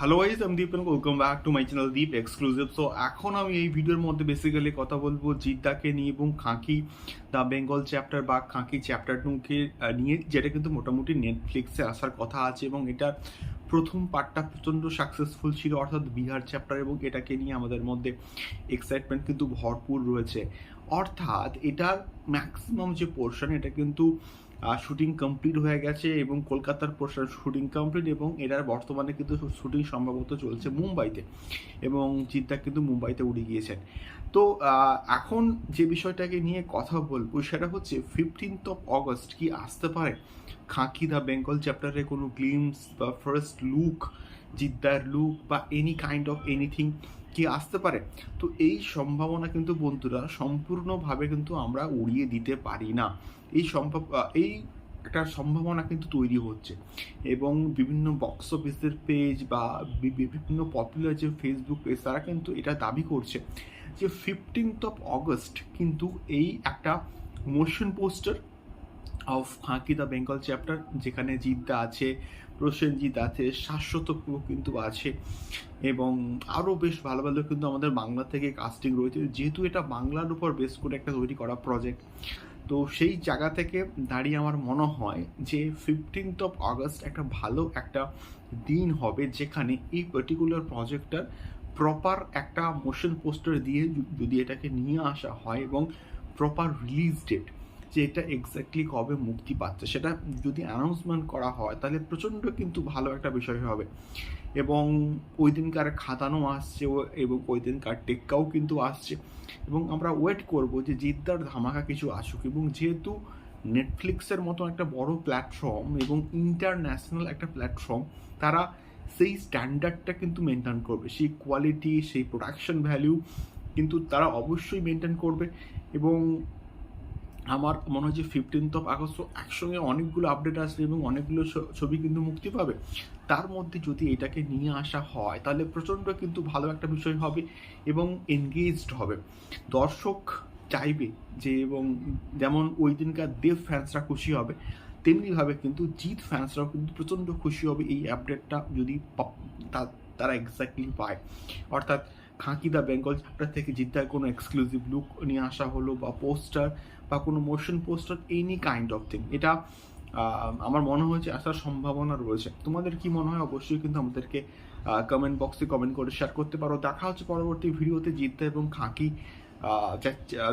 Hello guys আমি Deep welcome back to my channel Deep exclusive so এখন আমি এই ভিডিওর মধ্যে বেসিক্যালি কথা বলব জিদ্দাকে নিয়ে এবং খাঁকি দ্য বেঙ্গল চ্যাপ্টার বা খাঁকি চ্যাপ্টার টুকে নিয়ে, যেটা কিন্তু মোটামুটি নেটফ্লিক্সে আসার কথা আছে এবং এটার প্রথম পার্টটা প্রচণ্ড সাকসেসফুল ছিল, অর্থাৎ বিহার চ্যাপ্টার এবং এটাকে নিয়ে আমাদের মধ্যে এক্সাইটমেন্ট কিন্তু ভরপুর রয়েছে। অর্থাৎ এটার ম্যাক্সিমাম যে পোর্শন এটা কিন্তু শুটিং কমপ্লিট হয়ে গেছে এবং কলকাতার পোর্শন শুটিং কমপ্লিট এবং এটার বর্তমানে কিন্তু শুটিং সম্ভবত চলছে মুম্বাইতে এবং জিদ্দা কিন্তু মুম্বাইতে উড়ে গিয়েছেন। তো এখন যে বিষয়টাকে নিয়ে কথা বলব সেটা হচ্ছে ফিফটিন্থ অফ অগস্ট কি আসতে পারে? খাঁকি দ্য বেঙ্গল চ্যাপ্টারে কোনো গ্লিমস বা ফার্স্ট লুক জিদ্দার লুক বা এনি কাইন্ড অফ এনিথিং কি আসতে পারে। তো এই সম্ভাবনা কিন্তু বন্ধুরা সম্পূর্ণভাবে কিন্তু আমরা উড়িয়ে দিতে পারি না। এই সম্ভব, এই একটা সম্ভাবনা কিন্তু তৈরি হচ্ছে। এবং বিভিন্ন বক্স অফিসের পেজ বা বিভিন্ন পপুলার যে ফেসবুক পেজ তারা কিন্তু এটা দাবি করছে যে ফিফটিন্থ অফ অগস্ট কিন্তু এই একটা মোশন পোস্টার অফ ফাঁকি দ্য বেঙ্গল চ্যাপ্টার, যেখানে জিদ্দা আছে, প্রসেনজিৎ আছে, শাশ্বত কিন্তু আছে, এবং আরও বেশ ভালো ভালো কিন্তু আমাদের বাংলা থেকে কাস্টিং রয়েছে। যেহেতু এটা বাংলার উপর বেস করে একটা তৈরি করা প্রজেক্ট তো সেই জায়গা থেকে দাঁড়িয়ে আমার মনে হয় যে ফিফটিন্থ অফ আগস্ট একটা ভালো একটা দিন হবে, যেখানে এই পার্টিকুলার প্রজেক্টটার প্রপার একটা মোশন পোস্টার দিয়ে যদি এটাকে নিয়ে আসা হয় এবং প্রপার রিলিজ ডেট যে এটা এক্স্যাক্টলি কবে মুক্তি পাচ্ছে, সেটা যদি অ্যানাউন্সমেন্ট করা হয়, তাহলে প্রচণ্ড কিন্তু ভালো একটা বিষয় হবে। এবং ওই দিনকার খাতানো আসছে এবং ওই দিনকার টেক্কাও কিন্তু আসছে। এবং আমরা ওয়েট করব যে জিদ্দার ধামাকা কিছু আসুক। এবং যেহেতু নেটফ্লিক্সের মতো একটা বড় প্ল্যাটফর্ম এবং ইন্টারন্যাশনাল একটা প্ল্যাটফর্ম তারা সেই স্ট্যান্ডার্ডটা কিন্তু মেনটেন করবে। সেই কোয়ালিটি সেই প্রোডাকশন ভ্যালু কিন্তু তারা অবশ্যই মেনটেন করবে। এবং আমার মনে হয় যে ফিফটিন্থ অফ আগস্ট একসঙ্গে অনেকগুলো আপডেট আসবে এবং অনেকগুলো ছবি কিন্তু মুক্তি পাবে। তার মধ্যে যদি এটাকে নিয়ে আসা হয়, তাহলে প্রচণ্ড কিন্তু ভালো একটা বিষয় হবে এবং এনগেজড হবে। দর্শক চাইবে যে এবং যেমন ওই দিনকার দেব ফ্যান্সরা খুশি হবে, তেমনিভাবে কিন্তু জিৎ ফ্যান্সরাও কিন্তু প্রচণ্ড খুশি হবে এই আপডেটটা যদি তারা এক্স্যাক্টলি পায়। অর্থাৎ খাঁকি দ্য বেঙ্গল চ্যাপ্টার থেকে জিদ্দার কোনো এক্সক্লুসিভ লুক নিয়ে আসা হলো বা পোস্টার বা কোনো motion poster any kind of thing এটা আমার মনে হয়েছে আসার সম্ভাবনা রয়েছে। তোমাদের কি মনে হয়? অবশ্যই কিন্তু আমাদেরকে কমেন্ট বক্সে কমেন্ট করে শেয়ার করতে পারো। দেখা হচ্ছে পরবর্তী ভিডিওতে জিদ্দা এবং খাঁকি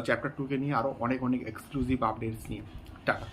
চ্যাপ্টার টুকে নিয়ে আরও অনেক অনেক এক্সক্লুসিভ আপডেটস নিয়ে। টাটা।